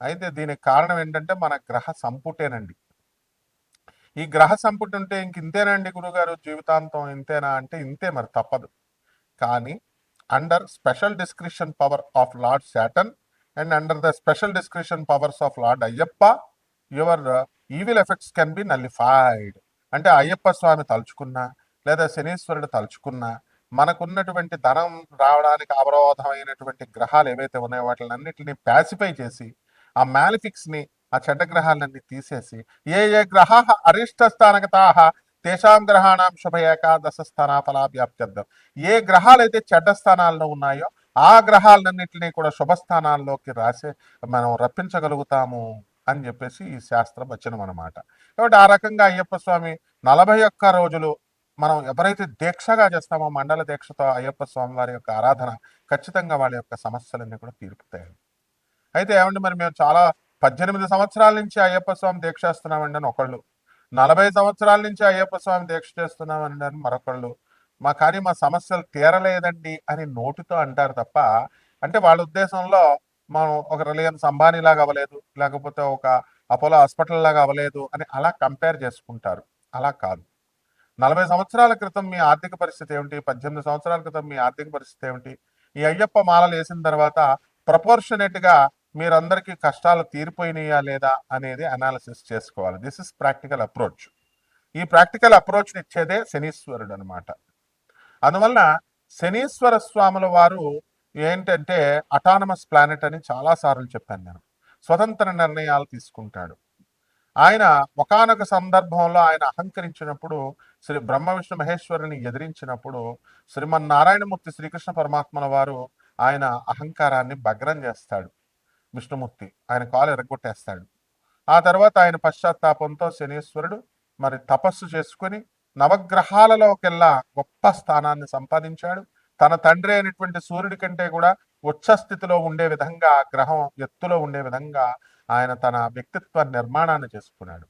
అయితే దీనికి కారణం ఏంటంటే మన గ్రహ సంపుటేనండి. ఈ గ్రహ సంపుటి ఉంటే ఇంక ఇంతేనండి గురుగారు? జీవితాంతం ఇంతేనా అంటే ఇంతే మరి తప్పదు. కానీ under special description power of lord Satan and under the special description powers of lord Ayyappa your evil effects can be nullified. అంటే అయ్యప్ప స్వామి తలుచుకున్నా లేదా శనీశ్వరుడు తలుచుకున్నా మనకున్నటువంటి ధనం రావడానికి అవరోధమైనటువంటి గ్రహాలు ఏవైతే ఉన్నాయో వాటిని అన్నింటినీ ప్యాసిఫై చేసి ఆ మ్యాలిఫిక్స్ని ఆ చెడ్డ గ్రహాలన్నీ తీసేసి ఏ ఏ గ్రహ అరిష్ట స్థానగతా తేషాం గ్రహాణం శుభ ఏకాదశ స్థానాఫలాభ్యాప్త్యర్థం. ఏ గ్రహాలు అయితే చెడ్డ స్థానాల్లో ఉన్నాయో ఆ గ్రహాలన్నింటినీ కూడా శుభ స్థానాల్లోకి రాసే మనం రప్పించగలుగుతాము అని చెప్పేసి ఈ శాస్త్రం వచనం అనమాట కాబట్టి ఆ రకంగా అయ్యప్ప స్వామి నలభై ఒక్క రోజులు మనం ఎవరైతే దీక్షగా చేస్తామో మండల దీక్షతో అయ్యప్ప స్వామి వారి యొక్క ఆరాధన ఖచ్చితంగా వాళ్ళ యొక్క సమస్యలన్నీ కూడా తీరుపుతాయి అయితే ఏమండి మరి మేము చాలా పద్దెనిమిది సంవత్సరాల నుంచి అయ్యప్ప స్వామి దీక్ష చేస్తున్నామండి అని ఒకళ్ళు. నలభై సంవత్సరాల నుంచి అయ్యప్ప స్వామి దీక్ష చేస్తున్నామండి అని మరొకళ్ళు. మా కానీ మా సమస్యలు తీరలేదండి అని నోటితో అంటారు తప్ప అంటే వాళ్ళ ఉద్దేశంలో మనం ఒక రిలయన్స్ అంబానీ లాగా అవ్వలేదు లేకపోతే ఒక అపోలో హాస్పిటల్ లాగా అవ్వలేదు అని అలా కంపేర్ చేసుకుంటారు. అలా కాదు. నలభై సంవత్సరాల క్రితం మీ ఆర్థిక పరిస్థితి ఏమిటి? పద్దెనిమిది సంవత్సరాల క్రితం మీ ఆర్థిక పరిస్థితి ఏమిటి? ఈ అయ్యప్ప మాలలు వేసిన తర్వాత ప్రపోర్షనేట్గా మీరందరికీ కష్టాలు తీరిపోయినాయా లేదా అనేది అనాలిసిస్ చేసుకోవాలి. దిస్ ఇస్ ప్రాక్టికల్ అప్రోచ్ ఈ ప్రాక్టికల్ అప్రోచ్ని ఇచ్చేదే శనీశ్వరుడు అనమాట అందువల్ల శనీశ్వర స్వాముల వారు ఏంటంటే అటానమస్ ప్లానెట్ అని చాలా సార్లు చెప్పాను నేను. స్వతంత్ర నిర్ణయాలు తీసుకుంటాడు. ఆయన ఒకానొక సందర్భంలో ఆయన అహంకరించినప్పుడు శ్రీ బ్రహ్మ విష్ణు మహేశ్వరుని ఎదిరించినప్పుడు శ్రీమన్నారాయణమూర్తి శ్రీకృష్ణ పరమాత్మల వారు ఆయన అహంకారాన్ని భగ్రం చేస్తాడు. విష్ణుమూర్తి. ఆయన కాలు ఎరగొట్టేస్తాడు. ఆ తర్వాత ఆయన పశ్చాత్తాపంతో శనీశ్వరుడు మరి తపస్సు చేసుకుని నవగ్రహాలలోకెల్లా గొప్ప స్థానాన్ని సంపాదించాడు. తన తండ్రి అయినటువంటి సూర్యుడి కంటే కూడా ఉచ్చస్థితిలో ఉండే విధంగా గ్రహం ఎత్తులో ఉండే విధంగా ఆయన తన వ్యక్తిత్వ నిర్మాణాన్ని చేసుకున్నాడు.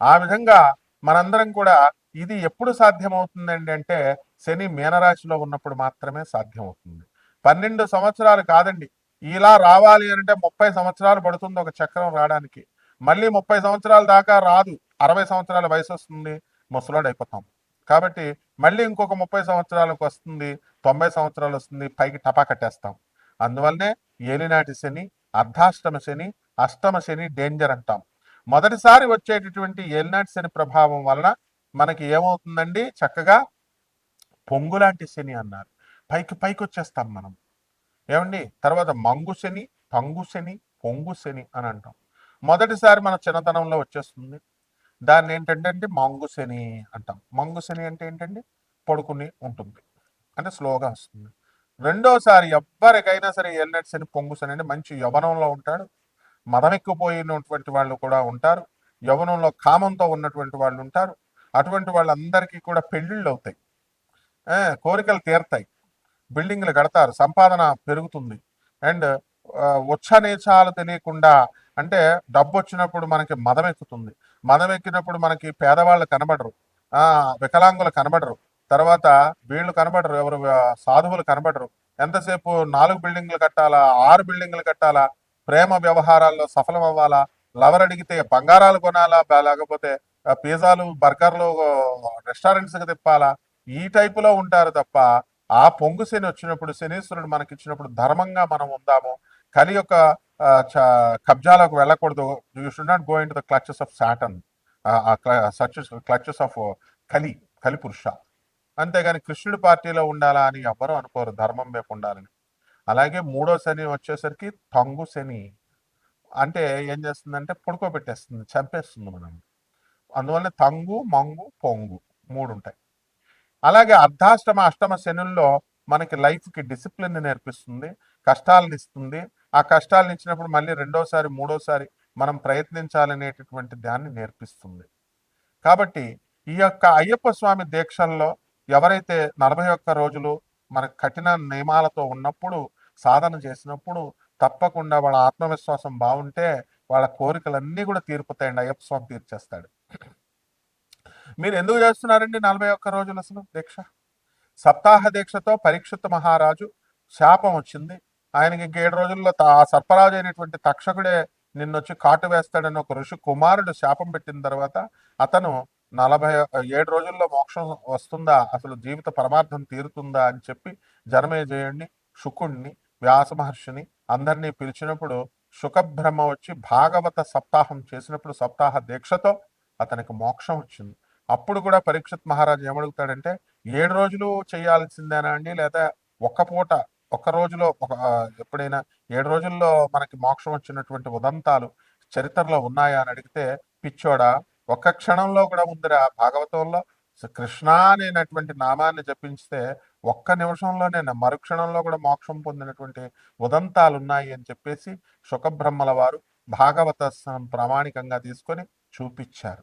ఆ విధంగా మనందరం కూడా ఇది ఎప్పుడు సాధ్యమవుతుందండి అంటే శని మీనరాశిలో ఉన్నప్పుడు మాత్రమే సాధ్యమవుతుంది. పన్నెండు సంవత్సరాలు కాదండి. ఇలా రావాలి అంటే ముప్పై సంవత్సరాలు పడుతుంది ఒక చక్రం రావడానికి. మళ్ళీ ముప్పై సంవత్సరాల దాకా రాదు. అరవై సంవత్సరాల వయసు వస్తుంది ముసలాడు అయిపోతాం. కాబట్టి మళ్ళీ ఇంకొక ముప్పై సంవత్సరాలకు వస్తుంది తొంభై సంవత్సరాలు వస్తుంది పైకి టపా కట్టేస్తాం. అందువల్లనే ఏలినాటి శని అర్ధాష్టమ శని అష్టమ శని డేంజర్ అంటాం. మొదటిసారి వచ్చేటటువంటి ఏలినాటి శని ప్రభావం వలన మనకి ఏమవుతుందండి? చక్కగా పొంగులాంటి శని అన్నారు. పైకి పైకి వచ్చేస్తాం మనం. ఏమండి? తర్వాత మంగు శని పొంగుశని పొంగు శని అని అంటాం. మొదటిసారి మన చిన్నతనంలో వచ్చేస్తుంది. దాన్ని ఏంటంటే అండి మంగు శని అంటాం. మంగు శని అంటే ఏంటండి? పడుకుని ఉంటుంది. అంటే స్లోగా వస్తుంది. రెండోసారి ఎవ్వరికైనా సరే ఎల్లటి శని పొంగు అంటే మంచి యవనంలో ఉంటాడు. మదమెక్కిపోయినటువంటి వాళ్ళు కూడా ఉంటారు. యవనంలో కామంతో ఉన్నటువంటి వాళ్ళు ఉంటారు. అటువంటి వాళ్ళందరికీ కూడా పెళ్ళిళ్ళు అవుతాయి కోరికలు తీరతాయి. బిల్డింగ్లు కడతారు సంపాదన పెరుగుతుంది. అండ్ ఉచ్చ నీచాలు తెలియకుండా అంటే డబ్బు వచ్చినప్పుడు మనకి మదం ఎక్కుతుంది. మదం ఎక్కినప్పుడు మనకి పేదవాళ్ళు కనబడరు. వికలాంగులు కనబడరు. తర్వాత వీళ్ళు కనబడరు ఎవరు సాధువులు కనబడరు. ఎంతసేపు నాలుగు బిల్డింగ్లు కట్టాలా ఆరు బిల్డింగ్లు కట్టాలా ప్రేమ వ్యవహారాల్లో సఫలం అవ్వాలా లవర్ అడిగితే బంగారాలు కొనాలా లేకపోతే పిజ్జాలు బర్గర్లు రెస్టారెంట్స్కి తిప్పాలా ఈ టైపులో ఉంటారు తప్ప ఆ పొంగు శని వచ్చినప్పుడు శనీశ్వరుడు మనకి ఇచ్చినప్పుడు ధర్మంగా మనం ఉందాము. కలి యొక్క చ- కబ్జాలకు వెళ్ళకూడదు. You should not go into the clutches of Satan clutches of Kali Kali Purusha అంతేగాని కృష్ణుడి పార్టీలో ఉండాలా అని ఎవ్వరూ అనుకోరు. ధర్మం వైపు ఉండాలని. అలాగే మూడో శని వచ్చేసరికి తంగు శని. అంటే ఏం చేస్తుందంటే పడుకోబెట్టేస్తుంది చంపేస్తుంది మనం అందువల్ల తంగు మంగు పొంగు మూడు ఉంటాయి. అలాగే అర్ధాష్టమ అష్టమ శనుల్లో మనకి లైఫ్కి డిసిప్లిన్ నేర్పిస్తుంది కష్టాలను ఇస్తుంది. ఆ కష్టాలను ఇచ్చినప్పుడు మళ్ళీ రెండోసారి మూడోసారి మనం ప్రయత్నించాలనేటటువంటి దాన్ని నేర్పిస్తుంది. కాబట్టి ఈ యొక్క అయ్యప్ప స్వామి దీక్షల్లో ఎవరైతే నలభై ఒక్క రోజులు మన కఠిన నియమాలతో ఉన్నప్పుడు సాధన చేసినప్పుడు తప్పకుండా వాళ్ళ ఆత్మవిశ్వాసం బాగుంటే వాళ్ళ కోరికలన్నీ కూడా తీరుపుతాయండి అయ్యప్ప స్వామి తీర్చేస్తాడు. మీరు ఎందుకు చేస్తున్నారండి నలభై ఒక్క రోజులు అసలు దీక్ష? సప్తాహ దీక్షతో పరీక్షిత మహారాజు శాపం వచ్చింది. ఆయనకి ఇంక ఏడు రోజుల్లో ఆ సర్పరాజు అయినటువంటి తక్షకుడే నిన్నొచ్చి కాటు వేస్తాడని ఒక ఋషి కుమారుడు శాపం పెట్టిన తర్వాత అతను నలభై ఏడు రోజుల్లో మోక్షం వస్తుందా? అసలు జీవిత పరమార్థం తీరుతుందా? అని చెప్పి జనమేజయుడిని శుకుణ్ణి వ్యాస మహర్షిని అందరినీ పిలిచినప్పుడు శుకబ్రహ్మ వచ్చి భాగవత సప్తాహం చేసినప్పుడు సప్తాహ దీక్షతో అతనికి మోక్షం వచ్చింది. అప్పుడు కూడా పరీక్షిత్ మహారాజు ఏమడుగుతాడంటే ఏడు రోజులు చేయాల్సిందేనా అండి? లేదా ఒక్క పూట ఒక్క రోజులో ఒక ఎప్పుడైనా ఏడు రోజుల్లో మనకి మోక్షం వచ్చినటువంటి ఉదంతాలు చరిత్రలో ఉన్నాయా అని అడిగితే పిచ్చోడా ఒక్క క్షణంలో కూడా ఉందిరా భాగవతంలో. కృష్ణ అనేటువంటి నామాన్ని జపించితే ఒక్క నిమిషంలోనే మరుక్షణంలో కూడా మోక్షం పొందినటువంటి ఉదంతాలు ఉన్నాయి అని చెప్పేసి సుఖబ్రహ్మల వారు భాగవత ప్రామాణికంగా తీసుకొని చూపించారు.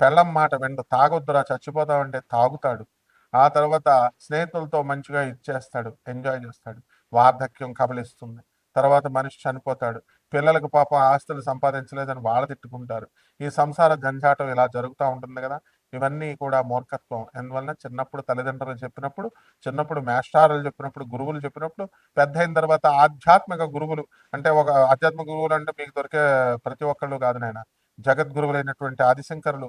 పెళ్ళం మాట వెంట తాగొద్దురా చచ్చిపోతామంటే తాగుతాడు. ఆ తర్వాత స్నేహితులతో మంచిగా ఇచ్చేస్తాడు ఎంజాయ్ చేస్తాడు. వార్ధక్యం కబలిస్తుంది. తర్వాత మనిషి చనిపోతాడు. పిల్లలకు పాపం ఆస్తులు సంపాదించలేదని వాళ్ళ తిట్టుకుంటారు. ఈ సంసార జంజాటం ఇలా జరుగుతూ ఉంటుంది కదా. ఇవన్నీ కూడా మూర్ఖత్వం. ఎందువలన చిన్నప్పుడు తల్లిదండ్రులు చెప్పినప్పుడు చిన్నప్పుడు మేస్టారులు చెప్పినప్పుడు గురువులు చెప్పినప్పుడు పెద్ద అయిన తర్వాత ఆధ్యాత్మిక గురువులు అంటే ఒక ఆధ్యాత్మిక గురువులు అంటే మీకు దొరికే ప్రతి ఒక్కళ్ళు కాదు నాయన. జగద్గురువులైనటువంటి ఆదిశంకరులు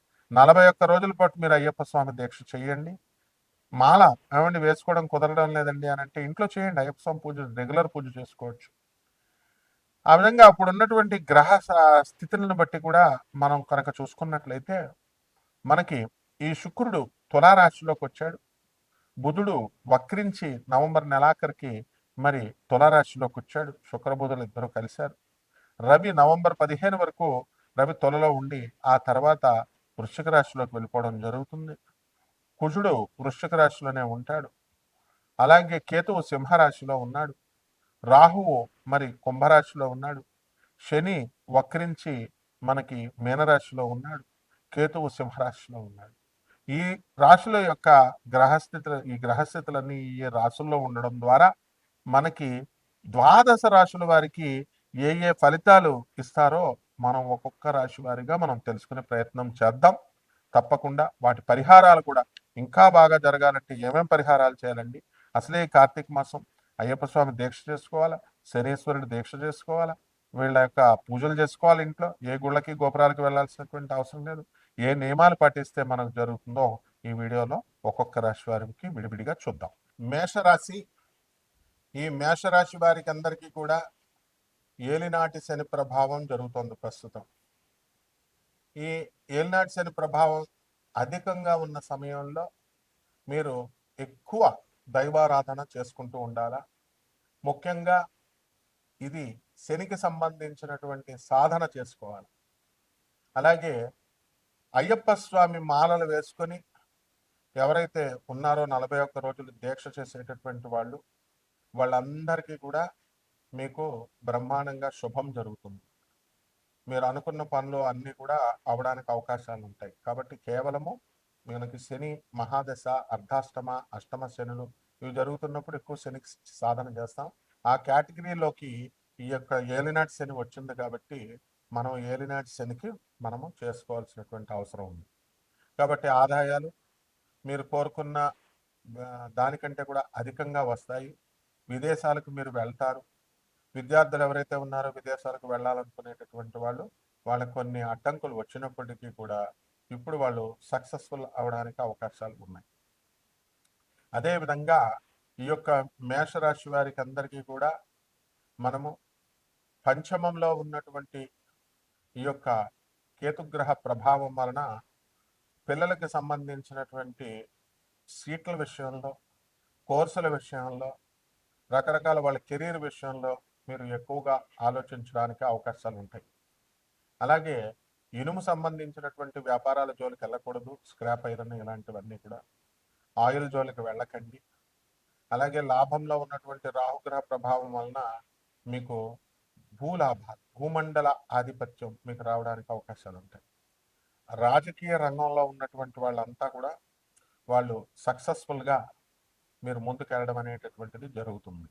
నలభై ఒక్క రోజుల పాటు మీరు అయ్యప్ప స్వామి దీక్ష చేయండి. మాల ఏమండి వేసుకోవడం కుదరడం లేదండి అని అంటే ఇంట్లో చేయండి. అయ్యప్ప స్వామి పూజ రెగ్యులర్ పూజ చేసుకోవచ్చు. ఆ విధంగా అప్పుడు ఉన్నటువంటి గ్రహ స్థితులను బట్టి కూడా మనం కనుక చూసుకున్నట్లయితే మనకి ఈ శుక్రుడు తులారాశిలోకి వచ్చాడు. బుధుడు వక్రించి నవంబర్ నెలాఖరికి మరి తులారాశిలోకి వచ్చాడు. శుక్రబుధులు ఇద్దరు కలిశారు. రవి నవంబర్ పదిహేను వరకు రవి తొలలో ఉండి ఆ తర్వాత వృశ్చిక రాశిలోకి వెళ్ళిపోవడం జరుగుతుంది. కుజుడు వృశ్చిక రాశిలోనే ఉంటాడు. అలాగే కేతువు సింహరాశిలో ఉన్నాడు. రాహువు మరి కుంభరాశిలో ఉన్నాడు. శని వక్రించి మనకి మీనరాశిలో ఉన్నాడు. కేతువు సింహరాశిలో ఉన్నాడు. ఈ రాశుల యొక్క గ్రహస్థితులు ఈ గ్రహస్థితులన్నీ ఈ రాశుల్లో ఉండడం ద్వారా మనకి ద్వాదశ రాశుల వారికి ఏ ఏ ఫలితాలు ఇస్తారో మనం ఒక్కొక్క రాశి వారిగా మనం తెలుసుకునే ప్రయత్నం చేద్దాం. తప్పకుండా వాటి పరిహారాలు కూడా ఇంకా బాగా జరగాలంటే ఏమేమి పరిహారాలు చేయాలండి? అసలే కార్తీక మాసం అయ్యప్ప స్వామి దీక్ష చేసుకోవాలా? శనీశ్వరుడు దీక్ష చేసుకోవాలా? వీళ్ళ యొక్క పూజలు చేసుకోవాలి ఇంట్లో? ఏ గుళ్ళకి గోపురాలకి వెళ్ళాల్సినటువంటి అవసరం లేదు. ఏ నియమాలు పాటిస్తే మనకు జరుగుతుందో ఈ వీడియోలో ఒక్కొక్క రాశి వారికి విడివిడిగా చూద్దాం. మేషరాశి ఈ మేషరాశి వారికి అందరికీ కూడా ఏలినాటి శని ప్రభావం జరుగుతోంది ప్రస్తుతం. ఈ ఏలినాటి శని ప్రభావం అధికంగా ఉన్న సమయంలో మీరు ఎక్కువ దైవారాధన చేసుకుంటూ ఉండాలా? ముఖ్యంగా ఇది శనికి సంబంధించినటువంటి సాధన చేసుకోవాలి. అలాగే అయ్యప్ప స్వామి మాలలు వేసుకొని ఎవరైతే ఉన్నారో నలభై ఒక్క రోజులు దీక్ష చేసేటటువంటి వాళ్ళు వాళ్ళందరికీ కూడా మీకు బ్రహ్మాండంగా శుభం జరుగుతుంది. మీరు అనుకున్న పనులు అన్నీ కూడా అవడానికి అవకాశాలు ఉంటాయి. కాబట్టి కేవలము మనకి శని మహాదశ అర్ధాష్టమ అష్టమ శనులు ఇవి జరుగుతున్నప్పుడు ఎక్కువ శనికి సాధన చేస్తాం. ఆ కేటగిరీలోకి ఈ యొక్క ఏలినాటి శని వచ్చింది కాబట్టి మనం ఏలినాటి శనికి మనము చేసుకోవాల్సినటువంటి అవసరం ఉంది. కాబట్టి ఆదాయాలు మీరు కోరుకున్న దానికంటే కూడా అధికంగా వస్తాయి. విదేశాలకు మీరు వెళ్తారు. విద్యార్థులు ఎవరైతే ఉన్నారో విదేశాలకు వెళ్ళాలనుకునేటటువంటి వాళ్ళు వాళ్ళకు కొన్ని అడ్డంకులు వచ్చినప్పటికీ కూడా ఇప్పుడు వాళ్ళు సక్సెస్ఫుల్ అవడానికి అవకాశాలు ఉన్నాయి. అదేవిధంగా ఈ యొక్క మేషరాశి వారికి అందరికీ కూడా మనము పంచమంలో ఉన్నటువంటి ఈ యొక్క కేతుగ్రహ ప్రభావం వలన పిల్లలకు సంబంధించినటువంటి సీట్ల విషయంలో కోర్సుల విషయంలో రకరకాల వాళ్ళ కెరీర్ విషయంలో మీరు ఎక్కువగా ఆలోచించడానికి అవకాశాలు ఉంటాయి అలాగే ఇనుము సంబంధించినటువంటి వ్యాపారాల జోలికి వెళ్ళకూడదు స్క్రాప్ ఐరన్ ఇలాంటివన్నీ కూడా. ఆయిల్ జోలికి వెళ్ళకండి. అలాగే లాభంలో ఉన్నటువంటి రాహుగ్రహ ప్రభావం వలన మీకు భూలాభాలు భూమండల ఆధిపత్యం మీకు రావడానికి అవకాశాలు ఉంటాయి రాజకీయ రంగంలో ఉన్నటువంటి వాళ్ళంతా కూడా వాళ్ళు సక్సెస్ఫుల్గా మీరు ముందుకెళ్ళడం అనేటటువంటిది జరుగుతుంది.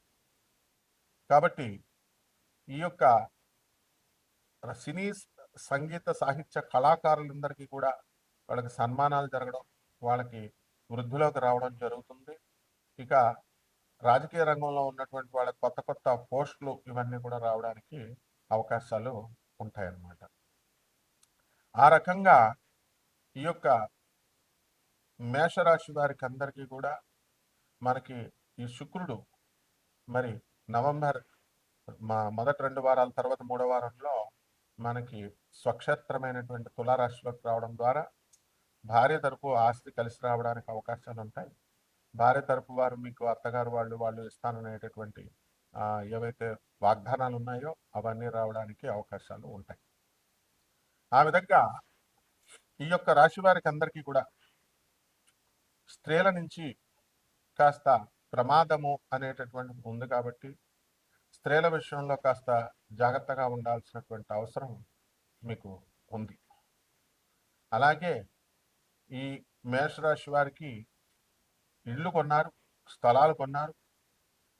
కాబట్టి ఈ యొక్క సినీ సంగీత సాహిత్య కళాకారులందరికీ కూడా వాళ్ళకి సన్మానాలు జరగడం వాళ్ళకి వృద్ధిలోకి రావడం జరుగుతుంది. ఇక రాజకీయ రంగంలో ఉన్నటువంటి వాళ్ళ కొత్త కొత్త పోస్టులు ఇవన్నీ కూడా రావడానికి అవకాశాలు ఉంటాయన్నమాట. ఆ రకంగా ఈ యొక్క మేషరాశి వారికి అందరికీ కూడా మనకి ఈ శుక్రుడు మరి నవంబర్ మా మొదటి రెండు వారాల తర్వాత మూడో వారంలో మనకి స్వక్షేత్రమైనటువంటి తులారాశిలోకి రావడం ద్వారా భార్య తరపు ఆస్తి కలిసి రావడానికి అవకాశాలు ఉంటాయి. భార్య తరపు వారు మీకు అత్తగారు వాళ్ళు వాళ్ళు ఇస్తాననేటటువంటి ఏవైతే వాగ్దానాలు ఉన్నాయో అవన్నీ రావడానికి అవకాశాలు ఉంటాయి. ఆ విధంగా ఈ యొక్క రాశి వారికి అందరికీ కూడా స్త్రీల నుంచి కాస్త ప్రమాదము అనేటటువంటిది ఉంది కాబట్టి స్త్రీల విషయంలో కాస్త జాగ్రత్తగా ఉండాల్సినటువంటి అవసరం మీకు ఉంది. అలాగే ఈ మేషరాశి వారికి ఇల్లు కొన్నారు స్థలాలు కొన్నారు.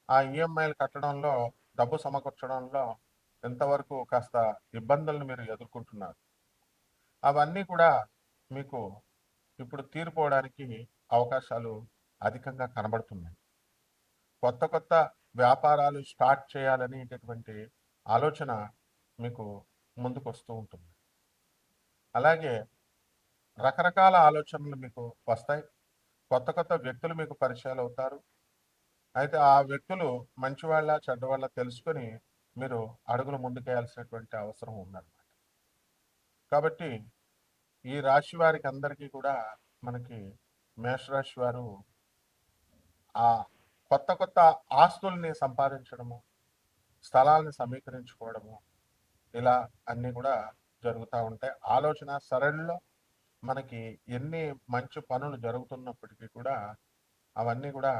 ఆ ఈఎంఐలు కట్టడంలో డబ్బు సమకూర్చడంలో ఎంతవరకు కాస్త ఇబ్బందులను మీరు ఎదుర్కొంటున్నారు. అవన్నీ కూడా మీకు ఇప్పుడు తీరిపోవడానికి అవకాశాలు అధికంగా కనబడుతున్నాయి. కొత్త కొత్త వ్యాపారాలు స్టార్ట్ చేయాలనేటటువంటి ఆలోచన మీకు ముందుకు వస్తూ ఉంటుంది. అలాగే రకరకాల ఆలోచనలు మీకు వస్తాయి. కొత్త కొత్త వ్యక్తులు మీకు పరిచయాలు అవుతారు. అయితే ఆ వ్యక్తులు మంచివాళ్ళ చెడ్డవాళ్ళ తెలుసుకొని మీరు అడుగులు ముందుకేయాల్సినటువంటి అవసరం ఉందన్నమాట. కాబట్టి ఈ రాశి వారికి అందరికీ కూడా మనకి మేషరాశి వారు ఆ కొత్త కొత్త ఆస్తుల్ని సంపాదించడము స్థలాలను సమీకరించుకోవడము ఇలా అన్నీ కూడా జరుగుతూ ఉంటాయి. ఆలోచన సరళిలో మనకి ఎన్ని మంచి పనులు జరుగుతున్నప్పటికీ కూడా అవన్నీ కూడా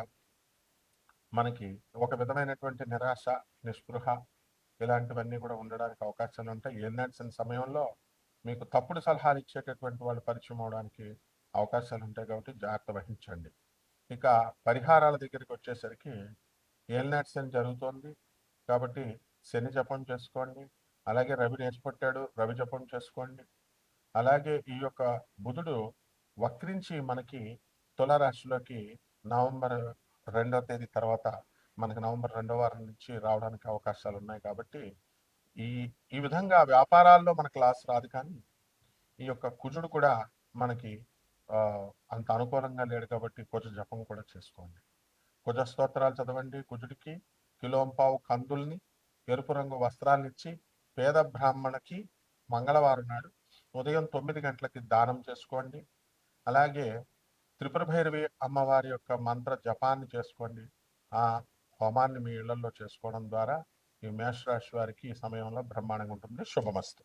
మనకి ఒక విధమైనటువంటి నిరాశ నిస్పృహ ఇలాంటివన్నీ కూడా ఉండడానికి అవకాశాలు ఉంటాయి. ఏ నడిచిన సమయంలో మీకు తప్పుడు సలహాలు ఇచ్చేటటువంటి వాళ్ళు పరిచయం అవడానికి అవకాశాలు ఉంటాయి కాబట్టి జాగ్రత్త వహించండి. ఇక పరిహారాల దగ్గరికి వచ్చేసరికి ఏల్నాట్స్ అని జరుగుతోంది. కాబట్టి శని జపం చేసుకోండి. అలాగే రవి నేర్చుపట్టాడు రవి జపం చేసుకోండి. అలాగే ఈ యొక్క బుధుడు వక్రించి మనకి తులారాశిలోకి నవంబర్ రెండవ తేదీ తర్వాత మనకి నవంబర్ రెండవ వారం నుంచి రావడానికి అవకాశాలు ఉన్నాయి కాబట్టి ఈ ఈ విధంగా వ్యాపారాల్లో మనకు లాస్ రాదు కానీ ఈ యొక్క కుజుడు కూడా మనకి అంత అనుకూలంగా లేడు కాబట్టి కుజ జపం కూడా చేసుకోండి. కుజ స్తోత్రాలు చదవండి. కుజుడికి కిలోంపావు కందుల్ని ఎరుపు రంగు వస్త్రాలను ఇచ్చి పేద బ్రాహ్మణకి మంగళవారం నాడు ఉదయం తొమ్మిది గంటలకి దానం చేసుకోండి. అలాగే త్రిపుర భైరవి అమ్మవారి యొక్క మంత్ర జపాన్ని చేసుకోండి. ఆ హోమాన్ని మీ ఇళ్ళలో చేసుకోవడం ద్వారా ఈ మేషరాశి వారికి ఈ సమయంలో బ్రహ్మాండంగా ఉంటుంది. శుభమస్తు.